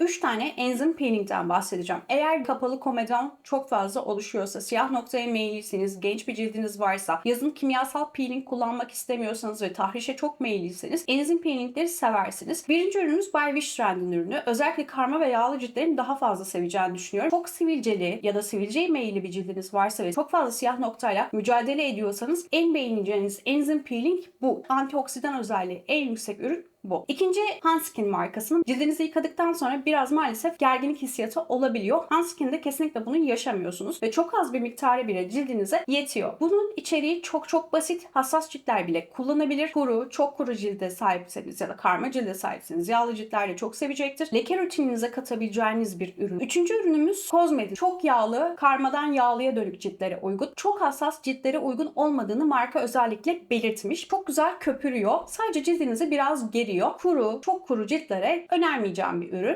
3 tane enzim peelingden bahsedeceğim. Eğer kapalı komedon çok fazla oluşuyorsa, siyah noktaya meyillisiniz, genç bir cildiniz varsa, yazın kimyasal peeling kullanmak istemiyorsanız ve tahrişe çok meyilliyseniz enzim peelingleri seversiniz. Birinci ürünümüz By Wishtrend'in ürünü. Özellikle karma ve yağlı ciltlerin daha fazla seveceğini düşünüyorum. Çok sivilceli ya da sivilceye meyilli bir cildiniz varsa ve çok fazla siyah noktayla mücadele ediyorsanız en beğeneceğiniz enzim peeling bu. Antioksidan özelliği en yüksek ürün bu. İkinci Hanskin markasının cildinizi yıkadıktan sonra biraz maalesef gerginlik hissiyatı olabiliyor. Hanskin'de kesinlikle bunu yaşamıyorsunuz ve çok az bir miktarı bile cildinize yetiyor. Bunun içeriği çok çok basit. Hassas ciltler bile kullanabilir. Kuru, çok kuru cilde sahipseniz ya da karma cilde sahipseniz yağlı ciltler de çok sevecektir. Leke rutininize katabileceğiniz bir ürün. Üçüncü ürünümüz Cosmedin. Çok yağlı, karmadan yağlıya dönük ciltlere uygun. Çok hassas ciltlere uygun olmadığını marka özellikle belirtmiş. Çok güzel köpürüyor. Sadece cildinizi biraz geriyor. Kuru, çok kuru ciltlere önermeyeceğim bir ürün.